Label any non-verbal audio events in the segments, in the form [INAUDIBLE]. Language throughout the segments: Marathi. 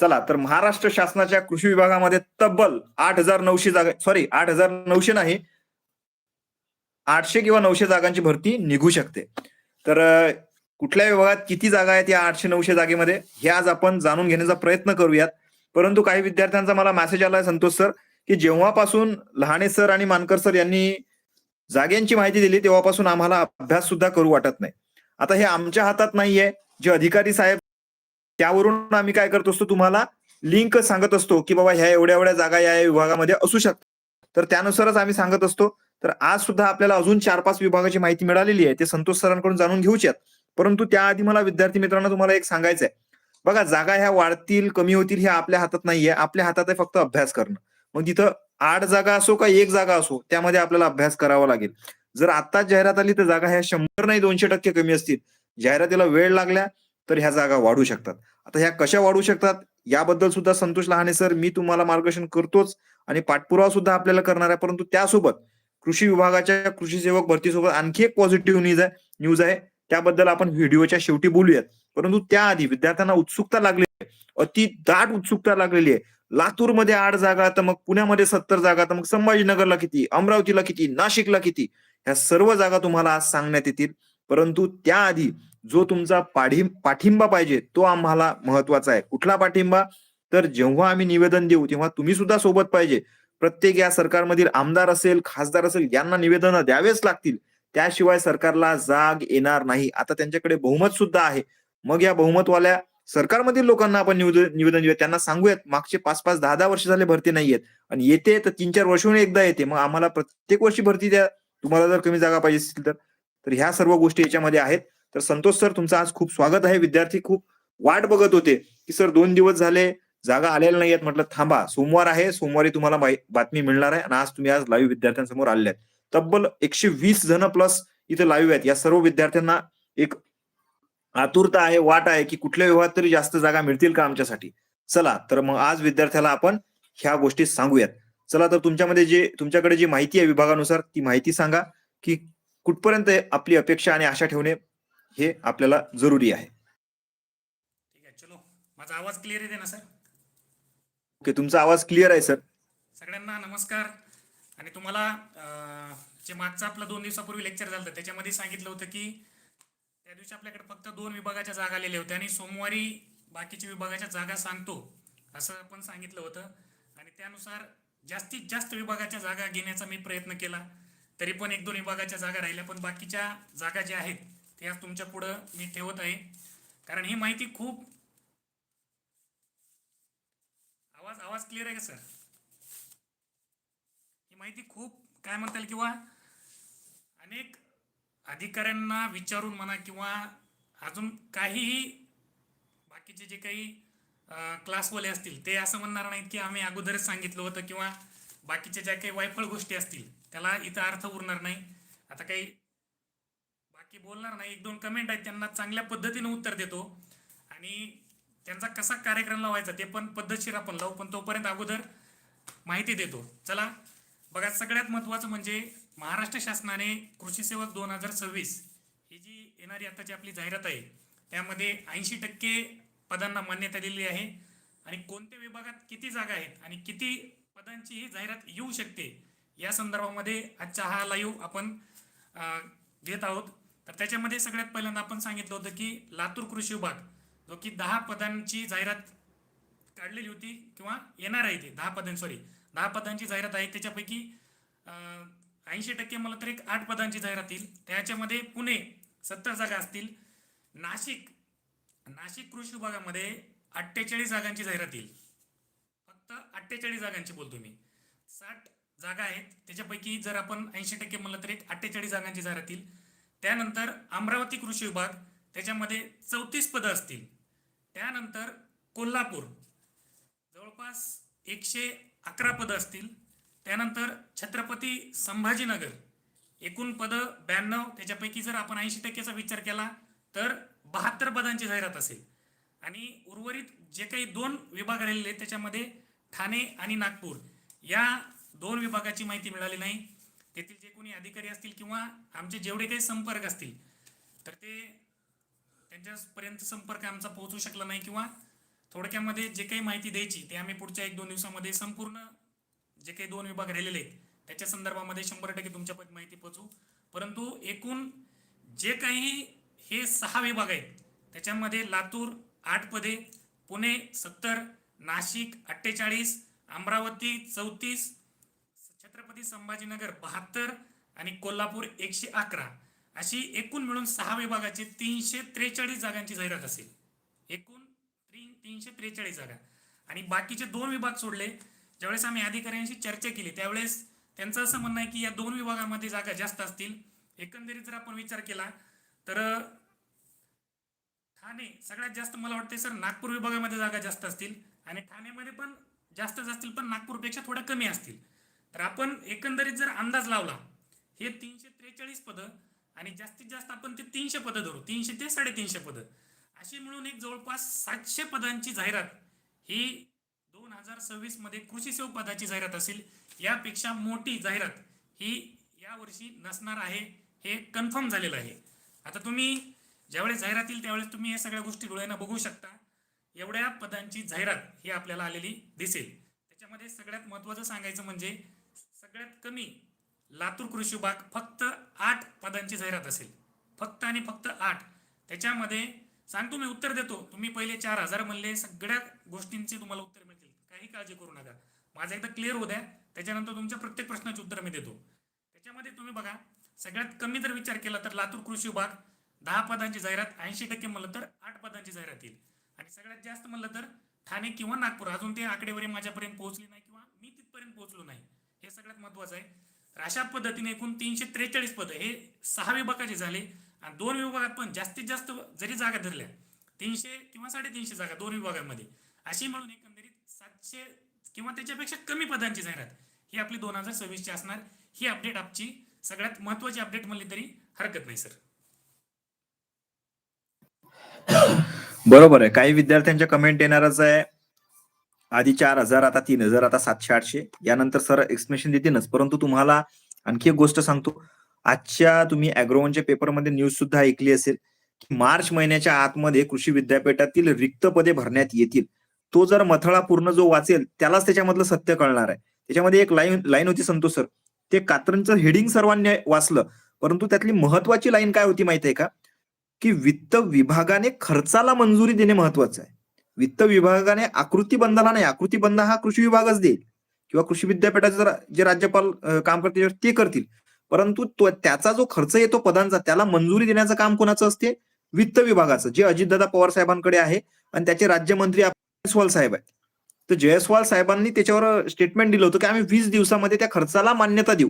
चला तर महाराष्ट्र शासनाच्या कृषी विभागामध्ये तब्बल आठ हजार नऊशे जागा सॉरी आठ हजार नऊशे नाही आठशे किंवा नऊशे जागांची भरती निघू शकते. तर कुठल्या विभागात किती जागा आहेत या आठशे नऊशे जागेमध्ये हे आज आपण जाणून घेण्याचा प्रयत्न करूयात. परंतु काही विद्यार्थ्यांचा मला मेसेज आलाय संतोष सर की जेव्हापासून लहाने सर आणि मानकर सर यांनी जाग्यांची माहिती दिली तेव्हापासून आम्हाला अभ्यास सुद्धा करू वाटत नाही. आता हे आमच्या हातात नाहीये जे अधिकारी साहेब त्यावरून आम्ही काय करत असतो तुम्हाला लिंक सांगत असतो की बाबा ह्या एवढ्या एवढ्या जागा या विभागामध्ये असू शकतात. तर त्यानुसारच आम्ही सांगत असतो. तर आज सुद्धा आपल्याला अजून चार पाच विभागाची माहिती मिळालेली आहे ते संतोष सरांकडून जाणून घेऊच्यात परंतु त्याआधी मला विद्यार्थी मित्रांना तुम्हाला एक सांगायचं आहे बघा जागा ह्या वाढतील कमी होतील हे आपल्या हातात नाहीये. आपल्या हातात आहे फक्त अभ्यास करणं. मग तिथं आठ जागा असो का एक जागा असो त्यामध्ये आपल्याला अभ्यास करावा लागेल. जर आत्ताच जाहिरात आली तर जागा ह्या शंभर नाही दोनशे टक्के कमी असतील. जाहिरातीला वेळ लागल्या तर ह्या जागा वाढू शकतात. आता ह्या कशा वाढू शकतात? याबद्दल सुद्धा संतोष लहाने सर मी तुम्हाला मार्गदर्शन करतोच आणि पाठपुरावा सुद्धा आपल्याला करणार आहे. परंतु त्यासोबत कृषी विभागाच्या कृषी सेवक भरतीसोबत आणखी एक पॉझिटिव्ह न्यूज आहे न्यूज आहे. त्याबद्दल आपण व्हिडिओच्या शेवटी बोलूयात. परंतु त्याआधी विद्यार्थ्यांना उत्सुकता लागलेली आहे. अति दाट उत्सुकता लागलेली आहे. लातूरमध्ये आठ जागा तर मग पुण्यामध्ये सत्तर जागा तर मग संभाजीनगरला किती अमरावतीला किती नाशिकला किती ह्या सर्व जागा तुम्हाला आज सांगण्यात येतील. परंतु त्याआधी जो तुमचा पाठी पाठिंबा पाहिजे तो आम्हाला महत्त्वाचा आहे. कुठला पाठिंबा? तर जेव्हा आम्ही निवेदन देऊ तेव्हा तुम्ही सुद्धा सोबत पाहिजे. प्रत्येक या सरकारमधील आमदार असेल खासदार असेल यांना निवेदन द्यावेच लागतील. त्याशिवाय सरकारला जाग येणार नाही. आता त्यांच्याकडे बहुमत सुद्धा आहे. मग या बहुमतवाल्या सरकारमधील लोकांना आपण निवेदन निवेदन देऊया त्यांना सांगूयात मागचे पाच पाच दहा दहा वर्ष झाले भरती नाहीयेत. आणि येते तर तीन चार वर्षाहून एकदा येते. मग आम्हाला प्रत्येक वर्षी भरती द्या. तुम्हाला जर कमी जागा पाहिजे असतील तर. तर ह्या सर्व गोष्टी याच्यामध्ये आहेत. तर संतोष सर तुमचं आज खूप स्वागत आहे. विद्यार्थी खूप वाट बघत होते की सर दोन दिवस झाले जागा आलेल्या नाही आहेत. म्हटलं थांबा सोमवार आहे. सोमवारी तुम्हाला माहि- बातमी मिळणार आहे आणि आज तुम्ही आज लाईव्ह विद्यार्थ्यांसमोर आले आहेत. तब्बल एकशे वीस जण प्लस इथे लाईव्ह आहेत. या सर्व विद्यार्थ्यांना एक आतुरता आहे वाट आहे की कुठल्या विभागात तरी जास्त जागा मिळतील का आमच्यासाठी? चला तर मग आज विद्यार्थ्याला आपण ह्या गोष्टी सांगूयात. चला तर तुमच्यामध्ये जे तुमच्याकडे जी माहिती आहे विभागानुसार ती माहिती सांगा की कुठपर्यंत आपली अपेक्षा आणि आशा ठेवणे हे आपल्याला जरुरी आहे. ठीक आहे चलो. माझा आवाज क्लिअर येते ना सर ओके तुमचा आवाज क्लिअर आहे सर सगळ्यांना नमस्कार. आणि तुम्हाला जे मागचं आपलं दोन दिवसापूर्वी लेक्चर झालं होतं, त्याच्यामध्ये सांगितलं होतं की त्या दिवशी आपल्याकडे फक्त दोन विभागाच्या जागा आलेल्या होत्या आणि सोमवारी बाकीच्या विभागाच्या जागा सांगतो असं आपण सांगितलं होतं. आणि त्यानुसार जास्तीत जास्त विभागाच्या जागा घेण्याचा मी प्रयत्न केला. तरी पण एक दोन विभागाच्या जागा राहिल्या पण बाकीच्या जागा ज्या आहेत ते आज तुमच्या पुढं मी ठेवत आहे. कारण ही माहिती खूप आवाज आवाज क्लिअर आहे का सर ही माहिती खूप काय म्हणता येईल किंवा अनेक अधिकाऱ्यांना विचारून म्हणा किंवा अजून काहीही बाकीचे जे काही क्लासवाले असतील ते असं म्हणणार नाहीत की आम्ही अगोदरच सांगितलं होतं किंवा बाकीच्या ज्या काही वायफळ गोष्टी असतील त्याला इथं अर्थ उरणार नाही. आता काही बाकी बोलणार नाही. एक दोन कमेंट आहेत त्यांना चांगल्या पद्धतीने उत्तर देतो. आणि त्यांचा कसा कार्यक्रम लावायचा ते पण पद्धतशीर आपण लावू पण तोपर्यंत अगोदर माहिती देतो. चला बघा सगळ्यात महत्त्वाचं म्हणजे महाराष्ट्र शासनाने कृषी सेवक दोन हजार सव्वीस ही जी येणारी आताची आपली जाहिरात आहे त्यामध्ये ऐंशी टक्के पदांना मान्यता दिलेली आहे. आणि कोणत्या विभागात किती जागा आहेत आणि किती पदांची ही जाहिरात येऊ शकते या संदर्भामध्ये आजचा हा लाईव्ह आपण घेत आहोत. तर त्याच्यामध्ये सगळ्यात पहिल्यांदा आपण सांगितलं होतं की लातूर कृषी विभाग जो की दहा पदांची जाहिरात काढलेली होती किंवा येणार आहे ती दहा पदां सॉरी दहा पदांची जाहिरात आहे. त्याच्यापैकी ऐंशी टक्के मला तर एक आठ पदांची जाहिरात येईल. त्याच्यामध्ये पुणे सत्तर जागा असतील. नाशिक नाशिक कृषी विभागामध्ये अठ्ठेचाळीस जागांची जाहिरात येईल. फक्त अठ्ठेचाळीस जागांची बोलतो मी. साठ जागा आहेत. त्याच्यापैकी जर आपण ऐंशी टक्के म्हणलं तर एक अठ्ठेचाळीस जागांची जाहिरात येईल. त्यानंतर अमरावती कृषी विभाग त्याच्यामध्ये चौतीस पदं असतील. त्यानंतर कोल्हापूर जवळपास एकशे अकरा पदं असतील. त्यानंतर छत्रपती संभाजीनगर एकूण पदं ब्याण्णव त्याच्यापैकी जर आपण ऐंशी टक्केचा विचार केला तर बहात्तर पदांची जाहिरात असेल. आणि उर्वरित जे काही दोन विभाग राहिलेले आहेत त्याच्यामध्ये ठाणे आणि नागपूर या दोन विभागाची माहिती मिळाली नाही. तेथील जे कोणी अधिकारी असतील किंवा आमचे जेवढे काही संपर्क असतील तर ते त्यांच्यापर्यंत संपर्क आमचा पोहोचू शकला नाही किंवा थोडक्यामध्ये जे काही माहिती द्यायची ते आम्ही पुढच्या एक दोन दिवसामध्ये संपूर्ण जे काही दोन विभाग राहिलेले आहेत त्याच्या संदर्भामध्ये शंभर टक्के तुमच्यापर्यंत माहिती पोहोचू. परंतु एकूण जे काही हे सहा विभाग आहेत त्याच्यामध्ये लातूर आठ पदे पुणे सत्तर नाशिक अठ्ठेचाळीस अमरावती चौतीस छत्रपती संभाजीनगर बहात्तर आणि कोल्हापूर एकशे अकरा अशी एकूण मिळून सहा विभागाची तीनशे त्रेचाळीस जागांची जाहिरात असेल. एकूण तीन तीनशे त्रेचाळीस जागा. आणि बाकीचे दोन विभाग सोडले. ज्यावेळेस आम्ही अधिकाऱ्यांशी चर्चा केली त्यावेळेस त्यांचं असं म्हणणं आहे की या दोन विभागामध्ये जागा जास्त असतील. एकंदरीत जर आपण विचार केला तर ठाणे सगळ्यात जास्त मला वाटते सर नागपूर विभागामध्ये जागा जास्त असतील. आणि ठाण्यामध्ये पण जास्त असतील पण नागपूरपेक्षा थोड्या कमी असतील. तर आपण एकंदरीत जर अंदाज लावला हे तीनशे त्रेचाळीस पदं आणि जास्तीत जास्त आपण ते तीनशे पदं धरू तीनशे ते साडेतीनशे पदं. अशी मिळून एक जवळपास सातशे पदांची जाहिरात ही दोन हजार सव्वीसमध्ये कृषी सेवक पदाची जाहिरात असेल यापेक्षा मोठी जाहिरात ही यावर्षी नसणार आहे हे कन्फर्म झालेलं आहे. आता तुम्ही ज्यावेळेस जाहिरात येईल त्यावेळेस तुम्ही या सगळ्या गोष्टी डोळ्यांना बघू शकता. एवढ्या पदांची जाहिरात ही आपल्याला आलेली दिसेल. त्याच्यामध्ये सगळ्यात महत्त्वाचं सांगायचं म्हणजे सगळ्यात कमी लातूर कृषी विभाग फक्त आठ पदांची जाहिरात असेल. फक्त आणि फक्त आठ. त्याच्यामध्ये सांगतो मी उत्तर देतो. तुम्ही पहिले चार हजार म्हणले सगळ्या गोष्टींचे तुम्हाला उत्तर मिळतील. काही काळजी करू नका. माझं एकदा क्लिअर होऊ द्या. त्याच्यानंतर तुमच्या प्रत्येक प्रश्नाची उत्तर मी देतो. त्याच्यामध्ये तुम्ही बघा सगळ्यात कमी जर विचार केला तर लातूर कृषी विभाग दहा पदांची जाहिरात ऐंशी टक्के म्हणलं तर आठ पदांची जाहिरात येईल. आणि सगळ्यात जास्त म्हणलं तर ठाणे किंवा नागपूर अजून ते आकडेवारी माझ्यापर्यंत पोहोचली नाही किंवा मी तिथपर्यंत पोहोचलो नाही. हे सगळ्यात महत्वाचं आहे. तर अशा पद्धतीने एकूण तीनशे त्रेचाळीस पदं हे सहा विभागाचे झाले आणि दोन विभागात पण जास्तीत जास्त जरी जागा धरल्या तीनशे किंवा साडेतीनशे जागा दोन विभागांमध्ये अशी म्हणून एकंदरीत सातशे किंवा त्याच्यापेक्षा कमी पदांची जाहिरात ही आपली दोन हजार सव्वीसची असणार. ही अपडेट आपची सगळ्यात महत्वाची अपडेट म्हणली तरी हरकत नाही सर. [COUGHS] बरोबर आहे. काही विद्यार्थ्यांच्या कमेंट येणारच आहे. आधी चार हजार आता तीन हजार आता सातशे आठशे. यानंतर सर एक्सप्लेनेशन देतीलच. परंतु तुम्हाला आणखी एक गोष्ट सांगतो. आजच्या तुम्ही अॅग्रोवनच्या पेपरमध्ये न्यूज सुद्धा ऐकली असेल की मार्च महिन्याच्या आतमध्ये कृषी विद्यापीठातील रिक्त पदे भरण्यात येतील. तो जर मथळा पूर्ण जो वाचेल त्यालाच त्याच्यामधलं सत्य कळणार आहे. त्याच्यामध्ये एक लाईन लाईन होती संतोष सर. ते कात्रणचं हेडिंग सर्वांनी वाचलं. परंतु त्यातली महत्वाची लाईन काय होती माहिती आहे का? की वित्त विभागाने खर्चाला मंजुरी देणे महत्वाचं आहे. वित्त विभागाने आकृती बंधाला नाही. आकृती बंध हा कृषी विभागच देईल. किंवा कृषी विद्यापीठाचे जर जे राज्यपाल काम करतील ते करतील. परंतु तो त्याचा जो खर्च येतो पदांचा त्याला मंजुरी देण्याचं काम कोणाचं असते? वित्त विभागाचं जे अजितदादा पवार साहेबांकडे आहे आणि त्याचे राज्यमंत्री जयस्वाल साहेब आहेत. तर जयस्वाल साहेबांनी त्याच्यावर स्टेटमेंट दिलं होतं की आम्ही वीस दिवसामध्ये त्या खर्चाला मान्यता देऊ.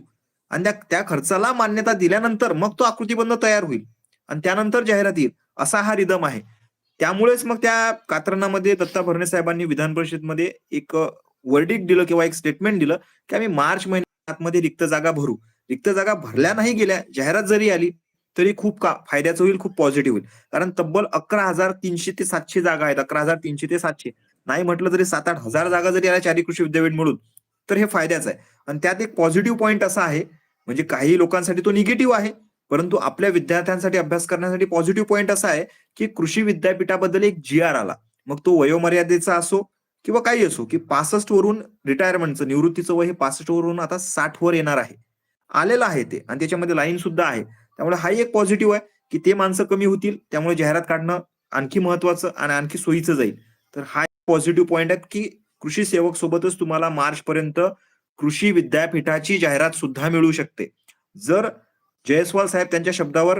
आणि त्या त्या खर्चाला मान्यता दिल्यानंतर मग तो आकृतीबंध तयार होईल. आणि त्यानंतर जाहिरात येईल. असा हा रिदम आहे. त्यामुळेच मग त्या कात्रणामध्ये दत्ता भरणे साहेबांनी विधान परिषदमध्ये एक वर्डिक दिलं किंवा एक स्टेटमेंट दिलं की आम्ही मार्च महिन्यात मध्ये रिक्त जागा भरू. रिक्त जागा भरल्या नाही गेल्या जाहिरात जरी आली तरी खूप का फायद्याचं होईल खूप पॉझिटिव्ह होईल. कारण तब्बल अकरा हजार तीनशे ते सातशे जागा आहेत. अकरा हजार तीनशे ते सातशे. नाही म्हटलं तरी सात आठ हजार जागा जरी आल्या चारी कृषी विद्यापीठ मिळून तर हे फायद्याचं आहे. आणि त्यात एक पॉझिटिव्ह पॉईंट असा आहे म्हणजे काही लोकांसाठी तो निगेटिव्ह आहे. परंतु आपल्या विद्यार्थ्यांसाठी अभ्यास करण्यासाठी पॉझिटिव्ह पॉईंट असा आहे की कृषी विद्यापीठाबद्दल एक जी आर आला. मग तो वयोमर्यादेचा असो किंवा काही असो की पासष्ट वरून रिटायरमेंटचं निवृत्तीचं वय हे पासष्ट वरून आता साठ वर येणार आहे. आलेलं आहे ते आणि त्याच्यामध्ये लाईन सुद्धा आहे. त्यामुळे हा एक पॉझिटिव्ह आहे की ते माणसं कमी होतील त्यामुळे जाहिरात काढणं आणखी महत्वाचं आणि आणखी सोयीचं जाईल. तर हा एक पॉझिटिव्ह पॉईंट आहे की कृषी सेवक सोबतच तुम्हाला मार्च पर्यंत कृषी विद्यापीठाची जाहिरात सुद्धा मिळू शकते. जर जयस्वाल साहेब त्यांच्या शब्दावर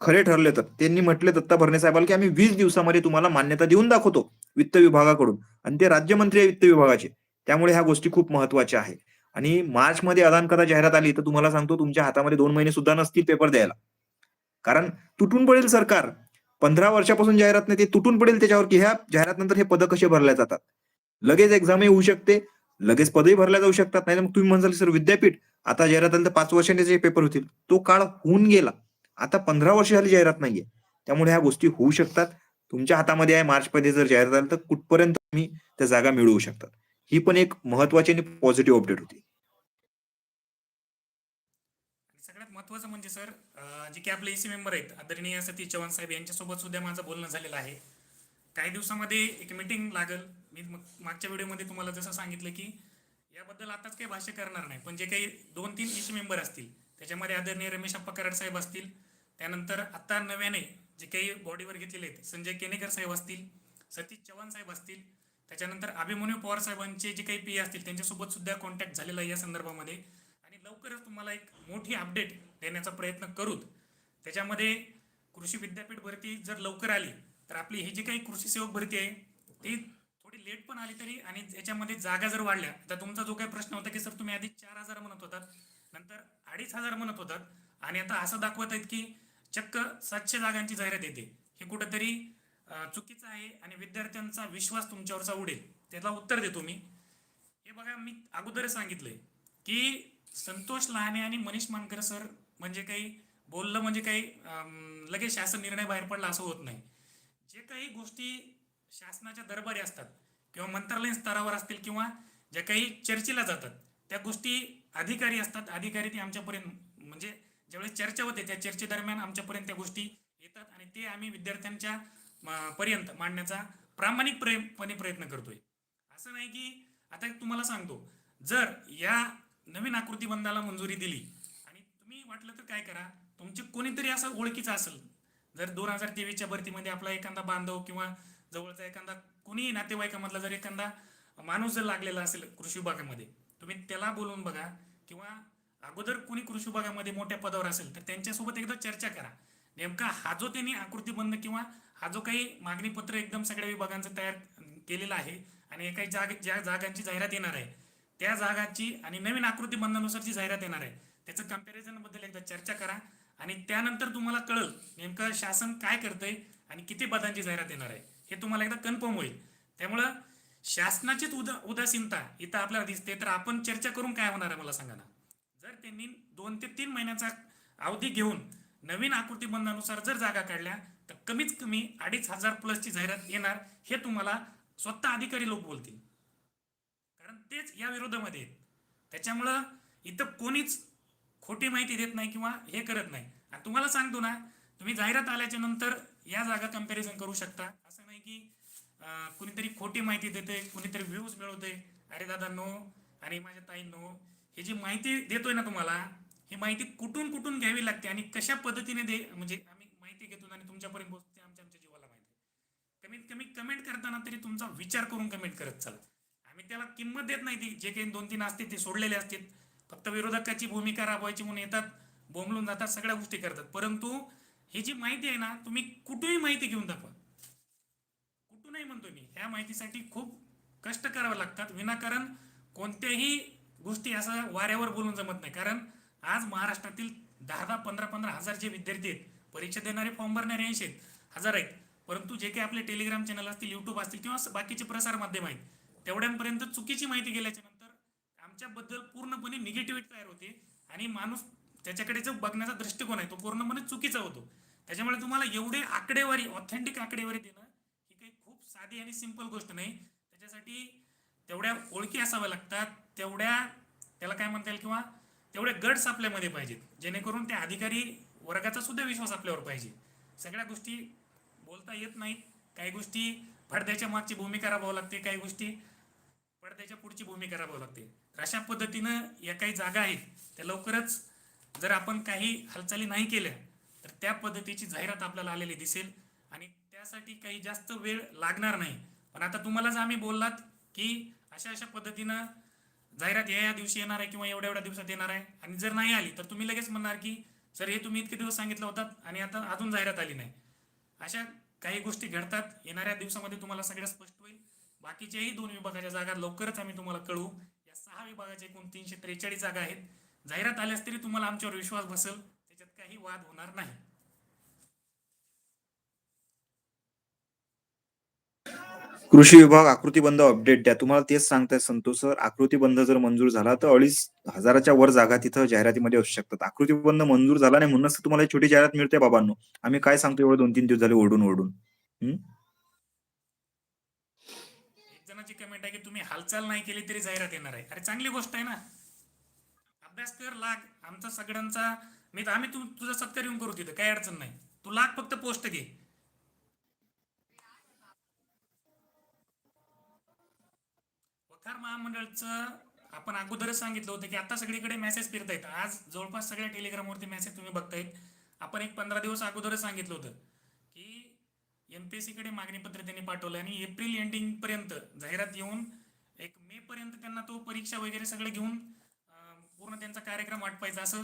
खरे ठरले तर. त्यांनी म्हटले दत्ता भरणे साहेबाला की आम्ही वीस दिवसामध्ये तुम्हाला मान्यता देऊन दाखवतो वित्त विभागाकडून. आणि ते राज्यमंत्री आहे वित्त विभागाचे. त्यामुळे ह्या गोष्टी खूप महत्त्वाच्या आहे आणि मार्च मध्ये अदानकथा जाहिरात आली तर तुम्हाला सांगतो तुमच्या हातामध्ये दोन महिने सुद्धा नसतील पेपर द्यायला. कारण तुटून पडेल सरकार. पंधरा वर्षापासून जाहिरात नाही ते तुटून पडेल त्याच्यावर की ह्या जाहिरात नंतर हे पद कसे भरल्या जातात? लगेच एक्झामही होऊ शकते. लगेच पदही भरल्या जाऊ शकतात नाही तर मग तुम्ही म्हणाल सर विद्यापीठ आता जाहिरात आली तर पाच वर्षांनी जे पेपर होतील. तो काळ होऊन गेला. आता पंधरा वर्ष झाली जाहिरात नाहीये. त्यामुळे ह्या गोष्टी होऊ शकतात. तुमच्या हातामध्ये आहे मार्च मध्ये जर जाहिरात आली तर कुठपर्यंत तुम्ही त्या जागा मिळवू शकतात. ही पण एक महत्वाची आणि पॉझिटिव्ह अपडेट होती. सगळ्यात महत्वाचं म्हणजे सर जे की आपले एसी मेंबर आहेत आदरणीय सतीश चव्हाण साहेब यांच्यासोबत सुद्धा माझं बोलणं झालेलं आहे. काही दिवसामध्ये एक मीटिंग लागल. मी मग मागच्या व्हिडिओमध्ये तुम्हाला जसं सांगितलं की याबद्दल आताच काही भाष्य करणार नाही पण जे काही दोन तीन इश मेंबर असतील त्याच्यामध्ये आदरणीय रमेश अप्पा कराड साहेब असतील त्यानंतर आत्ता नव्याने जे काही बॉडीवर घेतलेले आहेत संजय केनेकर साहेब असतील सतीश चव्हाण साहेब असतील त्याच्यानंतर अभिमन्यू पवार साहेबांचे जे काही पी असतील त्यांच्यासोबत सुद्धा कॉन्टॅक्ट झालेला आहे या संदर्भामध्ये. आणि लवकरच तुम्हाला एक मोठी अपडेट देण्याचा प्रयत्न करूत त्याच्यामध्ये कृषी विद्यापीठ भरती जर लवकर आली तर आपली ही जी काही कृषी सेवक भरती आहे ती थोडी लेट पण आली तरी आणि याच्यामध्ये जागा जर वाढल्या तर तुमचा जो काही प्रश्न होता की सर तुम्ही आधी चार हजार म्हणत होतात नंतर अडीच हजार म्हणत होतात आणि आता असं दाखवत आहेत की चक्क सातशे जागांची जाहिरात येते. हे कुठंतरी चुकीचं आहे आणि विद्यार्थ्यांचा विश्वास तुमच्यावरचा उडेल. त्याला उत्तर देतो मी. हे बघा मी अगोदरच सांगितलंय की संतोष लहाने आणि मनीष मानकर सर म्हणजे काही बोललं म्हणजे काही लगेच शासन निर्णय बाहेर पडला असं होत नाही. जे काही गोष्टी शासनाच्या दरबारी असतात किंवा मंत्रालयीन स्तरावर असतील किंवा ज्या काही चर्चेला जातात त्या गोष्टी अधिकारी असतात. अधिकारी ते आमच्यापर्यंत म्हणजे ज्यावेळेस चर्चा होते त्या चर्चेदरम्यान आमच्यापर्यंत त्या गोष्टी येतात आणि ते आम्ही विद्यार्थ्यांच्या पर्यंत मांडण्याचा प्रामाणिक प्रेमपणे प्रयत्न करतोय. असं नाही की आता तुम्हाला सांगतो. जर या नवीन आकृतीबंधाला मंजुरी दिली आणि तुम्ही वाटलं तर काय करा? तुमचे कोणीतरी असं ओळखीचं असेल. जर दोन हजार तेवीसच्या भरतीमध्ये आपला एखादा बांधव किंवा जवळचा एखादा कुणीही नातेवाईकामधला जर एखादा माणूस जर लागलेला असेल कृषी विभागामध्ये तुम्ही त्याला बोलवून बघा किंवा अगोदर कुणी कृषी विभागामध्ये मोठ्या पदावर असेल तर त्यांच्यासोबत एकदा चर्चा करा. नेमका हा जो त्यांनी आकृतीबंध किंवा हा जो काही मागणी पत्र एकदम सगळ्या विभागांचं तयार केलेला आहे आणि काही जाग ज्या जागांची जाहिरात येणार आहे त्या जागाची आणि नवीन आकृतीबंधानुसारची जाहिरात येणार आहे त्याचं कम्पॅरिझनबद्दल एकदा चर्चा करा आणि त्यानंतर तुम्हाला कळल नेमकं शासन काय करतंय आणि किती पदांची जाहिरात येणार आहे. हे तुम्हाला एकदा कन्फर्म होईल. त्यामुळं शासनाचीच उदा उदासीनता इथं आपल्याला दिसते. तर आपण चर्चा करून काय होणार आहे मला सांगा ना. जर त्यांनी दोन ते तीन महिन्याचा अवधी घेऊन नवीन आकृतीबंधानुसार जर जागा काढल्या तर कमीत कमी अडीच हजार प्लसची जाहिरात येणार हे तुम्हाला स्वतः अधिकारी लोक बोलतील. कारण तेच या विरोधामध्ये आहेत. त्याच्यामुळं इथं कोणीच खोटी माहिती देत नाही किंवा हे करत नाही. आणि तुम्हाला सांगतो ना तुम्ही जाहिरात आल्याच्यानंतर या जागा कंपॅरिझन करू शकता. की कुणीतरी खोटी माहिती देते कुणीतरी व्ह्यूज मिळवते अरे दादा नो अरे माझ्या ताई नो हे जी माहिती देतोय ना तुम्हाला ही माहिती कुठून कुठून घ्यावी लागते आणि कशा पद्धतीने दे म्हणजे आम्ही माहिती घेतो आणि तुमच्यापर्यंत पोहोचते आमच्या आमच्या जीवाला माहिती कमीत कमी कमेंट करताना तरी तुमचा विचार करून कमेंट करत चला. आम्ही त्याला किंमत देत नाही ती जे काही दोन तीन असते ते सोडलेले असतील फक्त विरोधकाची भूमिका राबवायची म्हणून येतात बोंबलून जातात सगळ्या गोष्टी करतात. परंतु ही जी माहिती आहे ना तुम्ही कुठूनही माहिती घेऊन दाखवा. नाही म्हणतो मी. ह्या माहितीसाठी खूप कष्ट करावे लागतात. विनाकारण कोणत्याही गोष्टी असं वाऱ्यावर बोलून जमत नाही. कारण आज महाराष्ट्रातील दहा दहा पंधरा पंधरा हजार जे विद्यार्थी आहेत परीक्षा देणारे फॉर्म भरणारे ऐंशी आहेत हजार आहेत. परंतु जे काही आपले टेलिग्राम चॅनल असतील युट्यूब असतील किंवा बाकीचे प्रसार माध्यम आहेत तेवढ्यांपर्यंत चुकीची माहिती गेल्याच्यानंतर आमच्याबद्दल पूर्णपणे निगेटिव्हिटी तयार होते आणि माणूस त्याच्याकडे जो बघण्याचा दृष्टिकोन आहे तो पूर्णपणे चुकीचा होतो. त्याच्यामुळे तुम्हाला एवढे आकडेवारी ऑथेंटिक आकडेवारी देणं साधी आणि सिंपल गोष्ट नाही. त्याच्यासाठी तेवढ्या ओळखी असाव्या लागतात तेवढ्या त्याला काय म्हणता येईल किंवा तेवढे गट्स आपल्यामध्ये पाहिजेत. जेणेकरून त्या अधिकारी वर्गाचा सुद्धा विश्वास आपल्यावर पाहिजे. सगळ्या गोष्टी बोलता येत नाहीत. काही गोष्टी पडद्याच्या मागची भूमिका राबवावं लागते काही गोष्टी पडद्याच्या पुढची भूमिका राबावं लागते. तर अशा पद्धतीनं या काही जागा आहेत त्या लवकरच जर आपण काही हालचाली नाही केल्या तर त्या पद्धतीची जाहिरात आपल्याला आलेली दिसेल. त्यासाठी काही जास्त वेळ लागणार नाही. पण आता तुम्हाला जर आम्ही बोललात की अशा अशा पद्धतीनं जाहिरात या या दिवशी येणार आहे किंवा एवढ्या एवढ्या दिवसात येणार आहे आणि जर नाही आली तर तुम्ही लगेच म्हणणार की सर हे तुम्ही इतके दिवस सांगितलं होतात आणि आता अजून जाहिरात आली नाही. अशा काही गोष्टी घडतात. येणाऱ्या दिवसामध्ये तुम्हाला सगळ्या स्पष्ट होईल. बाकीच्याही दोन विभागाच्या जागा लवकरच आम्ही तुम्हाला कळवू. या सहा विभागाच्या एकूण तीनशे त्रेचाळीस जागा आहेत. जाहिरात आल्यास तरी तुम्हाला आमच्यावर विश्वास बसेल. त्याच्यात काही वाद होणार नाही. कृषी विभाग आकृतीबंध अपडेट द्या. तुम्हाला तेच सांगताय संतोष सर. आकृतीबंध जर मंजूर झाला तर अडीच हजाराच्या वर जागा तिथं जाहिरातीमध्ये असू शकतात. आकृतीबंध मंजूर झाला नाही म्हणूनच तुम्हाला छोटी जाहिरात मिळते बाबांनो. आम्ही काय सांगतो एवढं दोन तीन दिवस झाले ओढून ओढून हम्म? एक जणाची कमेंट आहे की तुम्ही हालचाल नाही केली तरी जाहिरात येणार आहे. अरे चांगली गोष्ट आहे ना. अभ्यास कर लाग. आमचा सगळ्यांचा मी आम्ही तुझा सत्कार येऊन करू तिथं. काही अडचण नाही. तू लाग फक्त पोस्ट घे. पत्रकार महामंडळचं आपण अगोदरच सांगितलं होतं की आता सगळीकडे मेसेज फिरतायत. आज जवळपास सगळ्या टेलिग्रामवरती मेसेज तुम्ही बघतायत. आपण एक पंधरा दिवस अगोदरच सांगितलं होतं की एम पी ए सी कडे मागणीपत्र त्यांनी पाठवलं आणि एप्रिल एंडिंग पर्यंत जाहिरात येऊन एक मे पर्यंत त्यांना तो परीक्षा वगैरे सगळं घेऊन पूर्ण त्यांचा कार्यक्रम वाटपायचा असं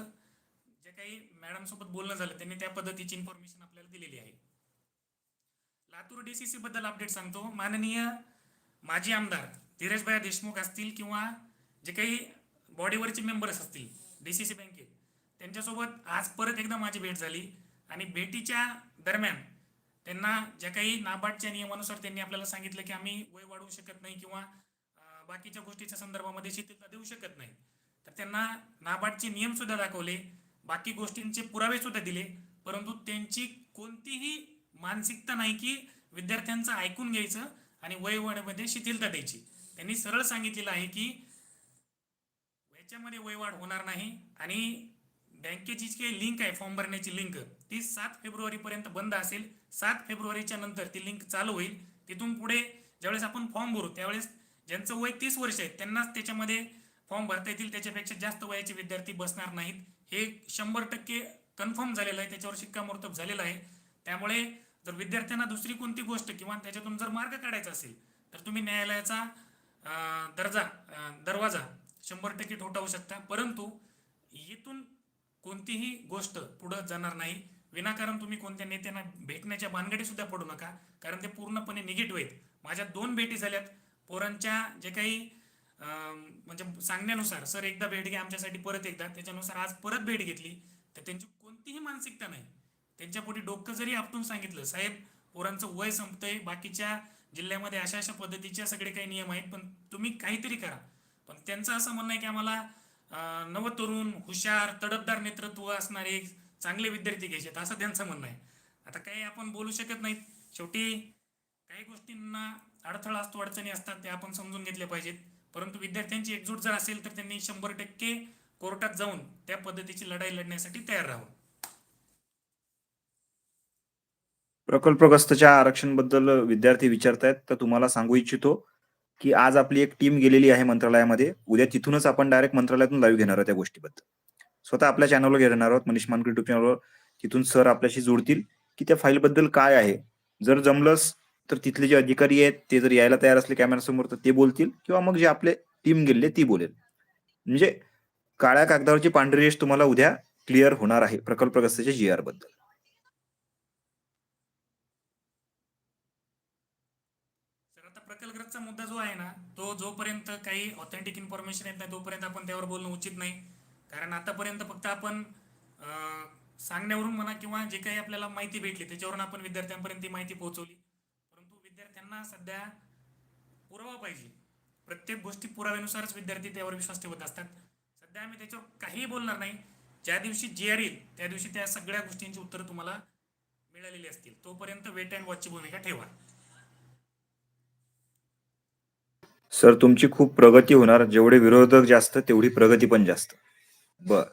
जे काही मॅडम सोबत बोलणं झालं त्यांनी त्या पद्धतीची इन्फॉर्मेशन आपल्याला दिलेली आहे. लातूर डीसीसी बद्दल अपडेट सांगतो. माननीय माजी आमदार धीरजभाई देशमुख असतील किंवा जे काही बॉडीवरचे मेंबर्स असतील डी सी सी बँकेत त्यांच्यासोबत आज परत एकदा माझी भेट झाली आणि भेटीच्या दरम्यान त्यांना ज्या काही नाबार्डच्या नियमानुसार त्यांनी आपल्याला सांगितलं की आम्ही वय वाढवू शकत नाही किंवा बाकीच्या गोष्टीच्या संदर्भामध्ये शिथिलता देऊ शकत नाही तर त्यांना नाबार्डचे नियमसुद्धा दाखवले बाकी गोष्टींचे पुरावेसुद्धा दिले परंतु त्यांची कोणतीही मानसिकता नाही की विद्यार्थ्यांचं ऐकून घ्यायचं आणि वयवाढमध्ये शिथिलता द्यायची. त्यांनी सरळ सांगितलेलं आहे की याच्यामध्ये वयवाढ होणार नाही आणि बँकेची जी काही लिंक आहे फॉर्म भरण्याची लिंक ती सात फेब्रुवारीपर्यंत बंद असेल. सात फेब्रुवारीच्या नंतर ती लिंक चालू होईल. तिथून पुढे ज्यावेळेस आपण फॉर्म भरू त्यावेळेस ज्यांचं वय तीस वर्ष आहे त्यांनाच त्याच्यामध्ये फॉर्म भरता येतील. त्याच्यापेक्षा जास्त वयाचे विद्यार्थी बसणार नाहीत. हे शंभर टक्के कन्फर्म झालेलं आहे. त्याच्यावर शिक्कामोर्तब झालेलं आहे. त्यामुळे तर विद्यार्थ्यांना दुसरी कोणती गोष्ट किंवा त्याच्यातून जर मार्ग काढायचा असेल तर तुम्ही न्यायालयाचा दर्जा दरवाजा शंभर टक्के ठोठावू शकता. परंतु येथून कोणतीही गोष्ट पुढं जाणार नाही. विनाकारण तुम्ही कोणत्या नेत्यांना भेटण्याच्या भानगडी सुद्धा पडू नका कारण ते पूर्णपणे निगेटिव्ह आहेत. माझ्या दोन भेटी झाल्यात. पोरांच्या जे काही म्हणजे सांगण्यानुसार सर एकदा भेट घ्या आमच्यासाठी परत एकदा. त्याच्यानुसार आज परत भेट घेतली. तर त्यांची कोणतीही मानसिकता नाही. त्यांच्या पोटी डोकं जरी आपटून सांगितलं साहेब पोरांचं वय संपतंय बाकीच्या जिल्ह्यामध्ये अशा अशा पद्धतीचे सगळे काही नियम आहेत पण तुम्ही काहीतरी करा. पण त्यांचं असं म्हणणं आहे की आम्हाला नवतरुण हुशार तडफदार नेतृत्व असणारे चांगले विद्यार्थी घ्यायचे आहेत, असं त्यांचं म्हणणं आहे. आता काही आपण बोलू शकत नाहीत. शेवटी काही गोष्टींना अडथळा असतो अडचणी असतात ते आपण समजून घेतल्या पाहिजेत. परंतु विद्यार्थ्यांची एकजूट जर असेल तर त्यांनी शंभर टक्के कोर्टात जाऊन त्या पद्धतीची लढाई लढण्यासाठी तयार राहावं. प्रकल्पग्रस्तच्या आरक्षणबद्दल विद्यार्थी विचारतायत तर तुम्हाला सांगू इच्छितो की आज आपली एक टीम गेलेली आहे मंत्रालयामध्ये. उद्या तिथूनच आपण डायरेक्ट मंत्रालयातून लाईव्ह घेणार आहोत त्या गोष्टीबद्दल. स्वतः आपल्या चॅनलवर घेणार आहोत मनीष मानकर युट्यूब चॅनलवर तिथून सर आपल्याशी जोडतील की त्या फाईल बद्दल काय आहे. जर जमलंच तर तिथले जे अधिकारी आहेत ते जर यायला तयार असले कॅमेऱ्यासमोर तर ते बोलतील किंवा मग जे आपले टीम गेले ती बोलेल. म्हणजे काळ्या कागदावरची पांढरी रेष तुम्हाला उद्या क्लिअर होणार आहे प्रकल्पग्रस्ताच्या जी आरबद्दल तर आता मुद्दा जो आहे ना तो जोपर्यंत काही ऑथेंटिक इन्फॉर्मेशन येत नाही तोपर्यंत आपण त्यावर बोलणं उचित नाही. कारण आतापर्यंत फक्त आपण सांगण्यावरून म्हणा किंवा जे काही आपल्याला माहिती भेटली त्याच्यावरून आपण विद्यार्थ्यांपर्यंत ती माहिती पोहोचवली. परंतु विद्यार्थ्यांना सध्या पुरावा पाहिजे. प्रत्येक गोष्टी पुराव्यानुसारच विद्यार्थी त्यावर विश्वास ठेवत असतात. सध्या आम्ही त्याच्यावर काहीही बोलणार नाही. ज्या दिवशी जी आर येईल त्या दिवशी त्या सगळ्या गोष्टींची उत्तरं तुम्हाला मिळालेली असतील. तोपर्यंत वेट अँड वॉचची भूमिका ठेवा. सर तुमची खूप प्रगती होणार. जेवढे विरोधक जास्त तेवढी प्रगती पण जास्त. बर.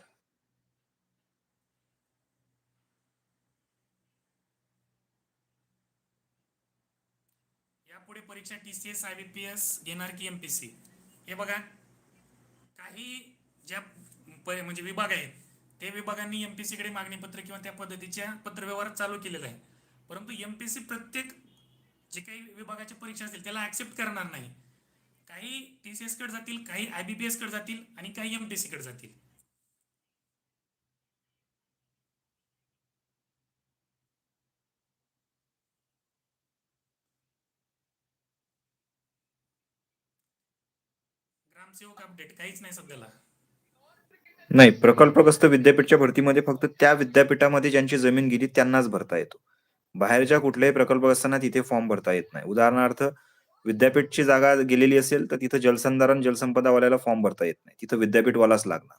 यापुढे परीक्षा TCS IBPS I B P S घेणार की एमपीसी हे बघा. काही ज्या म्हणजे विभाग आहेत ते विभागांनी एमपीसी कडे मागणीपत्र किंवा त्या पद्धतीच्या पत्रव्यवहार चालू केलेला आहे परंतु एमपीसी प्रत्येक जे काही विभागाच्या परीक्षा असतील त्याला ऍक्सेप्ट करणार नाही. काही टी सी कडे जातील काही आय बी पी एसकडे जातील आणि काही एम टी सी कडे जातील. ग्रामसेवक अपडेट काहीच नाही सध्याला. नाही प्रकल्पग्रस्त विद्यापीठच्या भरतीमध्ये फक्त त्या विद्यापीठामध्ये ज्यांची जमीन गेली त्यांनाच भरता येतो. बाहेरच्या कुठल्याही प्रकल्पग्रस्तांना तिथे फॉर्म भरता येत नाही. उदाहरणार्थ विद्यापीठची जागा गेलेली असेल तर तिथं जलसंधारण जलसंपदा वाल्याला फॉर्म भरता येत नाही. तिथं विद्यापीठवालाच लागणार.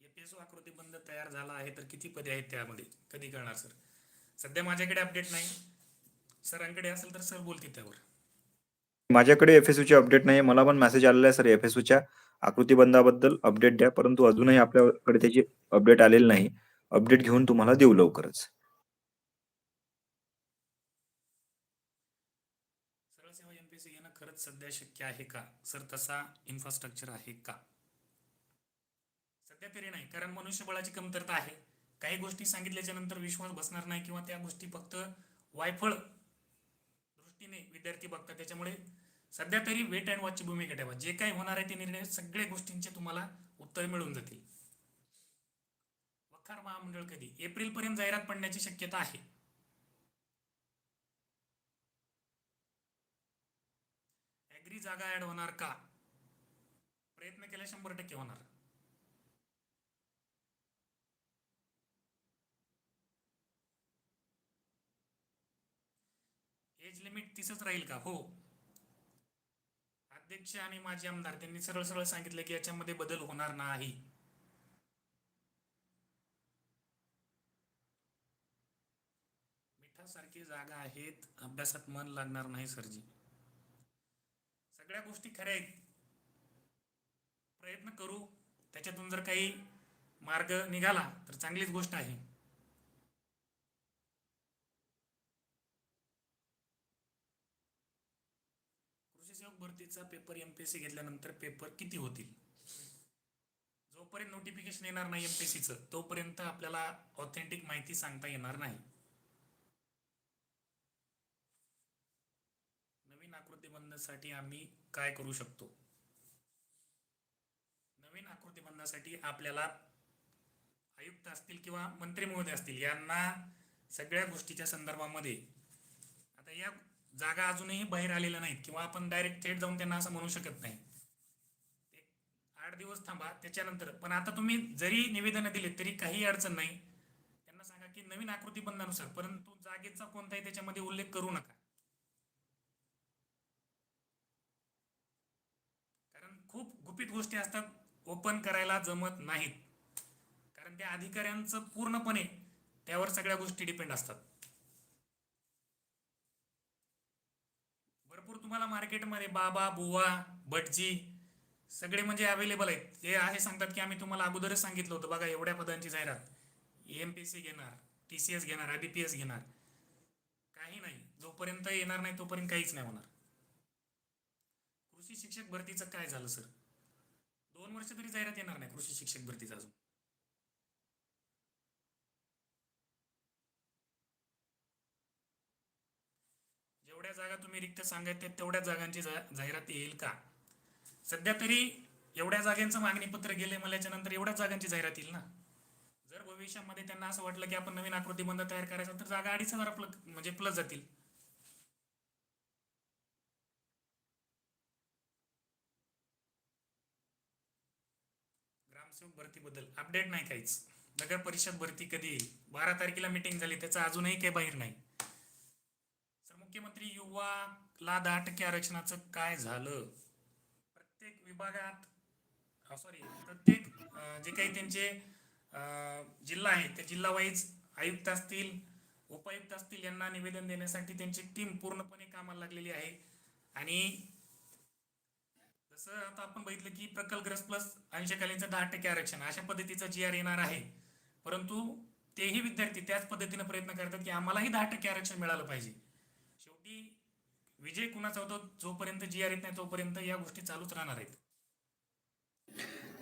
एपीएसओ आकृती बंद तयार झाला आहे तर किती पदे आहेत त्यामध्ये? कधी कळणार सर सध्या माझ्याकडे अपडेट नाही. सरांकडे असेल तर सर बोलतील त्यावर. माझ्याकडे एफएसयू ची अपडेट नाही मला पण मेसेज आलेला आहे सर एफएसयू च्या आकृतीबंधाबद्दल अपडेट द्या. परंतु अजूनही आपल्याकडे त्याची अपडेट आलेली नाही. अपडेट घेऊन तुम्हाला देऊ लवकरच सेवा एमपीएससी घेणं खरंच सध्या शक्य आहे का? सर तसा इन्फ्रास्ट्रक्चर आहे का? सध्या तरी नाही कारण मनुष्यबळाची कमतरता आहे. काही गोष्टी सांगितल्याच्या नंतर विश्वास बसणार नाही किंवा त्या गोष्टी फक्त वायफळ दृष्टीने विद्यार्थी बघतात. त्याच्यामुळे सध्या तरी वेट अँड वॉचची भूमिका ठेवा. जे काही होणार आहे ते निर्णय सगळ्या गोष्टींचे तुम्हाला उत्तर मिळून जातील. वखार महामंडळ कधी? एप्रिल पर्यंत जाहिरात पडण्याची शक्यता आहे. दुसरी जागा ऍड होणार का? प्रयत्न केला शंभर टक्के होणार. एज लिमिट तीसच राहील का? हो. अध्यक्ष आणि माजी आमदार त्यांनी सरळ सरळ सांगितलं की याच्यामध्ये बदल होणार नाही. मिठासारखी जागा आहेत. अभ्यासात मन लागणार नाही सरजी. सगळ्या गोष्टी खऱ्या आहेत. प्रयत्न करू. त्याच्यातून जर काही मार्ग निघाला तर चांगलीच गोष्ट आहे. कृषी सेवक भरतीचा पेपर एमपीएससी घेतल्यानंतर पेपर किती होतील? जोपर्यंत नोटिफिकेशन येणार नाही एमपीएससीचं तोपर्यंत आपल्याला ऑथेंटिक माहिती सांगता येणार नाही नवीन आकृतिबंधासाठी आम्ही काय करू शकतो? नवीन आकृतिबंधासाठी आपल्याला आयुक्त असतील किंवा मंत्री महोदय असतील यांना सगळ्या गोष्टीच्या संदर्भामध्ये आता या जागा अजूनही बाहेर आलेल्या नाहीत किंवा आपण डायरेक्ट थेट जाऊन त्यांना असं म्हणू शकत नाही. आठ दिवस थांबा त्याच्यानंतर पण आता तुम्ही जरी निवेदन दिले तरी काही अडचण नाही. त्यांना सांगा की नवीन आकृती बंधानुसार परंतु जागेचा कोणताही त्याच्यामध्ये उल्लेख करू नका कारण खूप गुपित गोष्टी असतात ओपन करायला जमत नाहीत. कारण त्या अधिकाऱ्यांचं पूर्णपणे त्यावर सगळ्या गोष्टी डिपेंड असतात. भरपूर तुम्हाला मार्केटमध्ये बाबा बुवा भटजी सगळे म्हणजे अवेलेबल आहेत. ते आहे सांगतात की आम्ही तुम्हाला अगोदरच सांगितलं होतं बघा एवढ्या पदांची जाहिरात. एम पी सी घेणार टी सी एस घेणार आय बी पी एस घेणार. काही नाही. जोपर्यंत येणार नाही तोपर्यंत काहीच नाही होणार. कृषी शिक्षक भरतीचं काय झालं सर दोन वर्ष तरी जाहिरात येणार नाही कृषी शिक्षक भरतीचा अजून. जेवढ्या जागा तुम्ही रिक्त सांगायच्या तेवढ्या जागांची जाहिरात येईल का? सध्या तरी एवढ्या जागांचं मागणी पत्र गेले मल्याच्या नंतर एवढ्याच जागांची जाहिरात येईल ना? जर भविष्यामध्ये त्यांना असं वाटलं की आपण नवीन आकृती बंद तयार करायचा तर जागा अडीच हजार म्हणजे प्लस जातील. ग्रामसेवक भरतीबद्दल अपडेट नाही काहीच. नगर परिषद भरती कधी येईल? बारा तारखेला मिटिंग झाली त्याचा अजूनही काही बाहेर नाही. सर मुख्यमंत्री युवाला दहा टक्के आरक्षणाचं काय झालं? प्रत्येक विभागात सॉरी प्रत्येक जे काही त्यांचे जिल्हा आहे ते जिल्हा वाईज आयुक्त असतील उपायुक्त असतील यांना निवेदन देण्यासाठी त्यांची टीम पूर्णपणे कामाला लागलेली आहे. आणि जसं आता आपण बघितलं की प्रकल्पग्रस्त प्लस अंशकालीनचं दहा टक्के आरक्षण अशा पद्धतीचा जी आर येणार आहे. परंतु तेही विद्यार्थी त्याच पद्धतीने प्रयत्न करतात की आम्हालाही दहा टक्के आरक्षण मिळालं पाहिजे. शेवटी विजय कुणाचा होतो? जोपर्यंत जी आर येत नाही तोपर्यंत या गोष्टी चालूच राहणार आहेत.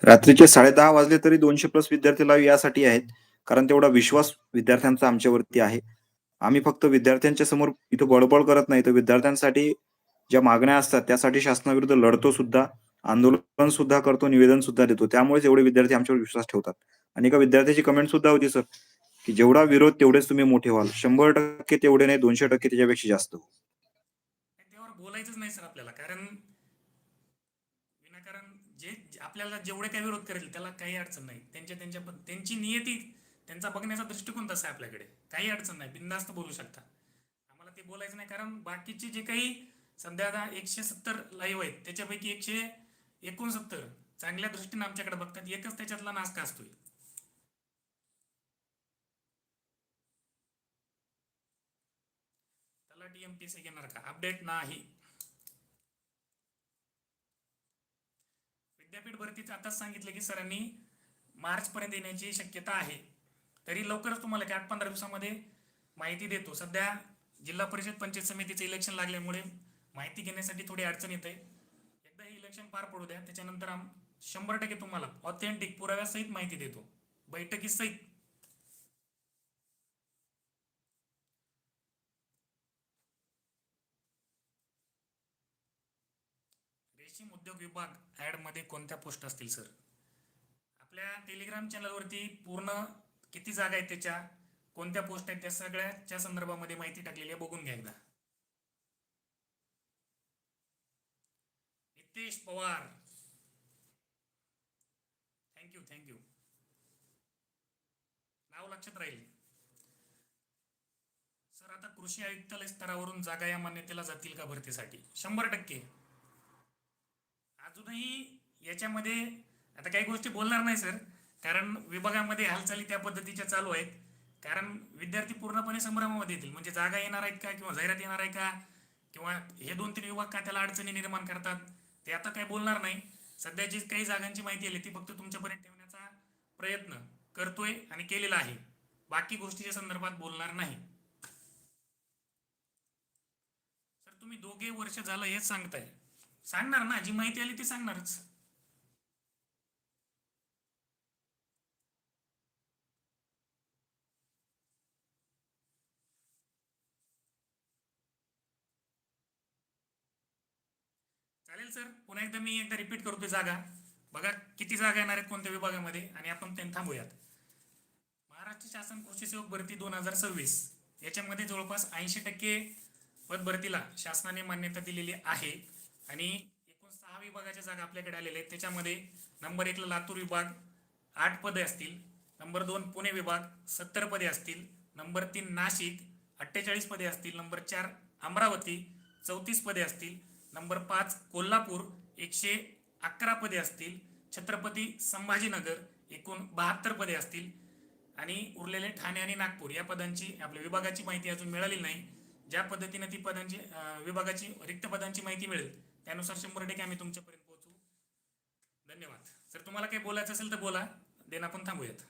रात्रीचे साडेदहा वाजले तरी दोनशे प्लस विद्यार्थी लाईव्ह यासाठी आहेत. कारण तेवढा विश्वास विद्यार्थ्यांचा आमच्यावरती आहे. आम्ही फक्त विद्यार्थ्यांच्या समोर इथं बडबड करत नाही. तर विद्यार्थ्यांसाठी ज्या मागण्या असतात त्यासाठी शासनाविरुद्ध लढतो सुद्धा आंदोलन सुद्धा करतो निवेदन सुद्धा देतो. त्यामुळेच एवढे विद्यार्थी आमच्यावर विश्वास ठेवतात. आणि एका विद्यार्थ्याची कमेंट सुद्धा होती सर की जेवढा विरोध तेवढेच तुम्ही मोठे व्हाल. शंभर टक्के तेवढे नाही दोनशे टक्के त्याच्यापेक्षा जास्त. हो त्यावर बोलायचंच नाही सर आपल्याला. कारण विनाकारण जे आपल्याला जेवढे काही विरोध करेल त्याला काही अडचण नाही. त्यांच्या त्यांच्या त्यांची नियती त्यांचा बघण्याचा दृष्टिकोन तसा आहे आपल्याकडे. काही अडचण नाही बिंदास्त बोलू शकता. आम्हाला ते बोलायचं नाही कारण बाकीचे जे काही सध्या आता एकशे सत्तर लाईव्ह आहेत. त्याच्यापैकी एकशे एकोणसत्तर चांगल्या दृष्टीने आमच्याकडे बघतात. एकच त्याच्यातला नास्का असतोय. त्याला टीएमपीसी घेणार का? अपडेट नाही. विद्यापीठ भरतीच आताच सांगितलं की सरांनी मार्च पर्यंत येण्याची शक्यता आहे. तरी लवकरच तुम्हाला काय आठ पंधरा दिवसामध्ये माहिती देतो. सध्या जिल्हा परिषद पंचायत समितीचे इलेक्शन लागल्यामुळे माहिती घेण्यासाठी थोडी अडचण येते. एकदा हे इलेक्शन पार पडू द्या त्याच्यानंतर आम शंभर टक्के तुम्हाला ऑथेंटिक पुराव्यासहित माहिती देतो. बैठकीसहित. रेशीम उद्योग विभाग ऍडमध्ये कोणत्या पोस्ट असतील सर आपल्या टेलिग्राम चॅनलवरती पूर्ण किती जागा आहेत त्याच्या? कोणत्या पोस्ट आहेत त्या? सगळ्याच्या संदर्भामध्ये माहिती टाकलेली आहे. बघून घ्या एकदा. Nitesh Pawar thank you thank you नाव लक्षात राहील. सर आता कृषी आयुक्तालय स्तरावरून जागा या मान्यतेला जातील का भरतीसाठी? शंभर टक्के. अजूनही याच्यामध्ये आता काही गोष्टी बोलणार नाही सर. कारण विभागामध्ये हालचाली त्या पद्धतीच्या चालू आहेत. कारण विद्यार्थी पूर्णपणे संभ्रमामध्ये येतील. म्हणजे जागा येणार आहेत का किंवा जाहिरात येणार आहे का किंवा हे दोन तीन विभाग का त्याला अडचणी निर्माण करतात? ते आता काही बोलणार नाही. सध्या जी काही जागांची माहिती आली ती फक्त तुमच्यापर्यंत ठेवण्याचा प्रयत्न करतोय आणि केलेला आहे. बाकी गोष्टीच्या संदर्भात बोलणार नाही. सर तुम्ही दोघे वर्ष झालं हेच सांगताय. सांगणार ना? जी माहिती आली ती सांगणारच. चालेल सर. पुन्हा एकदा मी एकदा रिपीट करतो जागा. बघा किती जागा येणार आहेत कोणत्या विभागामध्ये आणि आपण त्यांना थांबूयात. महाराष्ट्र शासन कृषी सेवक भरती दोन हजार सव्वीस. याच्यामध्ये जवळपास ऐंशी टक्के पद भरतीला शासनाने मान्यता दिलेली आहे. आणि एकूण सहा विभागाच्या जागा आपल्याकडे आलेल्या आहेत. त्याच्यामध्ये नंबर एकला लातूर विभाग आठ पदे असतील. नंबर दोन पुणे विभाग सत्तर पदे असतील. नंबर तीन नाशिक अठ्ठेचाळीस पदे असतील. नंबर चार अमरावती चौतीस पदे असतील. नंबर पाच कोल्हापूर एकशे अकरा पदे असतील. छत्रपती संभाजीनगर एकूण बहात्तर पदे असतील. आणि उरलेले ठाणे आणि नागपूर या पदांची आपल्या विभागाची माहिती अजून मिळाली नाही. ज्या पद्धतीने ती पदांची विभागाची रिक्त पदांची माहिती मिळेल त्यानुसार शंभर टक्के आम्ही तुमच्यापर्यंत पोहोचू. धन्यवाद. जर तुम्हाला काही बोलायचं असेल तर बोला. देन आपण थांबूयात.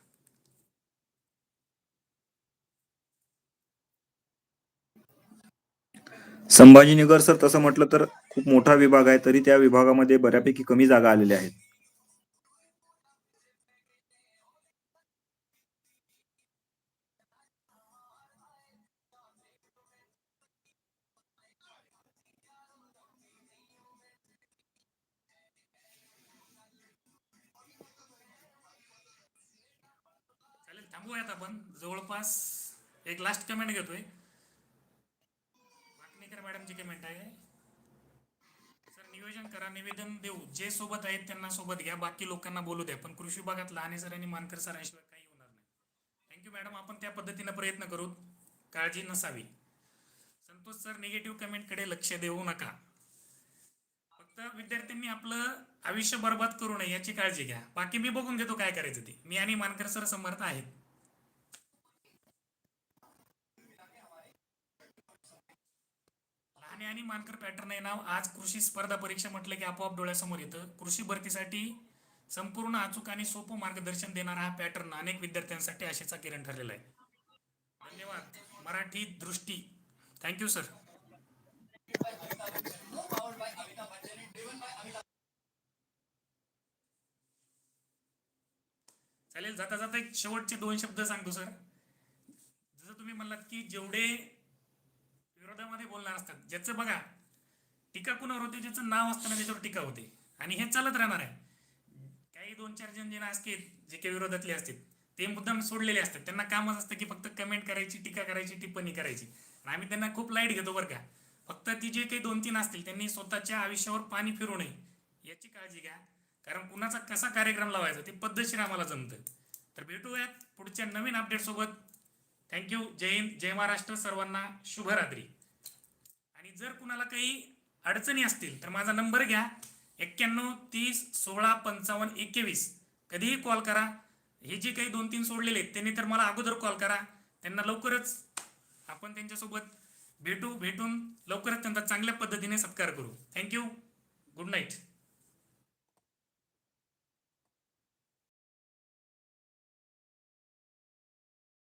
संभाजीनगर सर तसं म्हटलं तर खूप मोठा विभाग आहे तरी त्या विभागामध्ये बऱ्यापैकी कमी जागा आलेल्या आहेत. चालेल थांबूयात आपण. जवळपास एक लास्ट कमेंट घेतोय. मॅडम मॅडमची कमेंट आहे सर नियोजन करा निवेदन देऊ. जे सोबत आहेत त्यांना सोबत घ्या. बाकी लोकांना बोलू द्या. पण कृषी विभागात लहाने सर आणि मानकर सरांशिवाय काही होणार नाही. थँक्यू मॅडम आपण त्या पद्धतीनं प्रयत्न करू. काळजी नसावी. संतोष सर निगेटिव्ह कमेंटकडे लक्ष देऊ नका. फक्त विद्यार्थ्यांनी आपलं आयुष्य बर्बाद करू नये याची काळजी घ्या. बाकी मी बघून घेतो काय करायचं ते. मी आणि मानकर सर समर्थ आहेत. ठाणे आणि मानकर पॅटर्न आहे नाव आज कृषी स्पर्धा परीक्षा म्हटलं की आपोआप डोळ्यासमोर येतं. कृषी भरतीसाठी संपूर्ण अचूक आणि सोपं मार्गदर्शन देणारा हा पॅटर्न अनेक विद्यार्थ्यांसाठी आशेचा किरण ठरलेला आहे. धन्यवाद. मराठी दृष्टी. थँक्यू सर चालेल जाता जाता एक शेवटचे दोन शब्द सांगतो सर जसं तुम्ही म्हणलात की जेवढे मध्ये बोलणार असतात. ज्याचं बघा टीका कुणावर होते ज्याचं नाव असताना त्याच्यावर टीका होते. आणि हे चालत राहणार आहे. काही दोन चार जण जे असतील जे काही विरोधातले असतील ते मुद्दाम सोडलेले असतात. त्यांना कामच असतं की फक्त कमेंट करायची टीका करायची टिप्पणी करायची. आणि आम्ही त्यांना खूप लाइट घेतो बरं का. फक्त ती जे काही दोन तीन असतील त्यांनी स्वतःच्या आयुष्यावर पाणी फिरू नये. याची काळजी घ्या. कारण कुणाचा कसा कार्यक्रम लावायचा ते पद्धतशीर आम्हाला जमतं. तर भेटूयात पुढच्या नवीन अपडेट सोबत. थँक्यू जय हिंद जय महाराष्ट्र. सर्वांना शुभरात्री. जर कुणाला काही अडचणी असतील तर माझा नंबर घ्या. एक्क्याण्णव तीस सोळा पंचावन्न एकवीस. कधीही कॉल करा. हे जे काही दोन तीन सोडलेले आहेत त्यांनी तर मला अगोदर कॉल करा. त्यांना लवकरच आपण त्यांच्यासोबत भेटू भेटून लवकरच त्यांचा चांगल्या पद्धतीने सत्कार करू. Thank you good night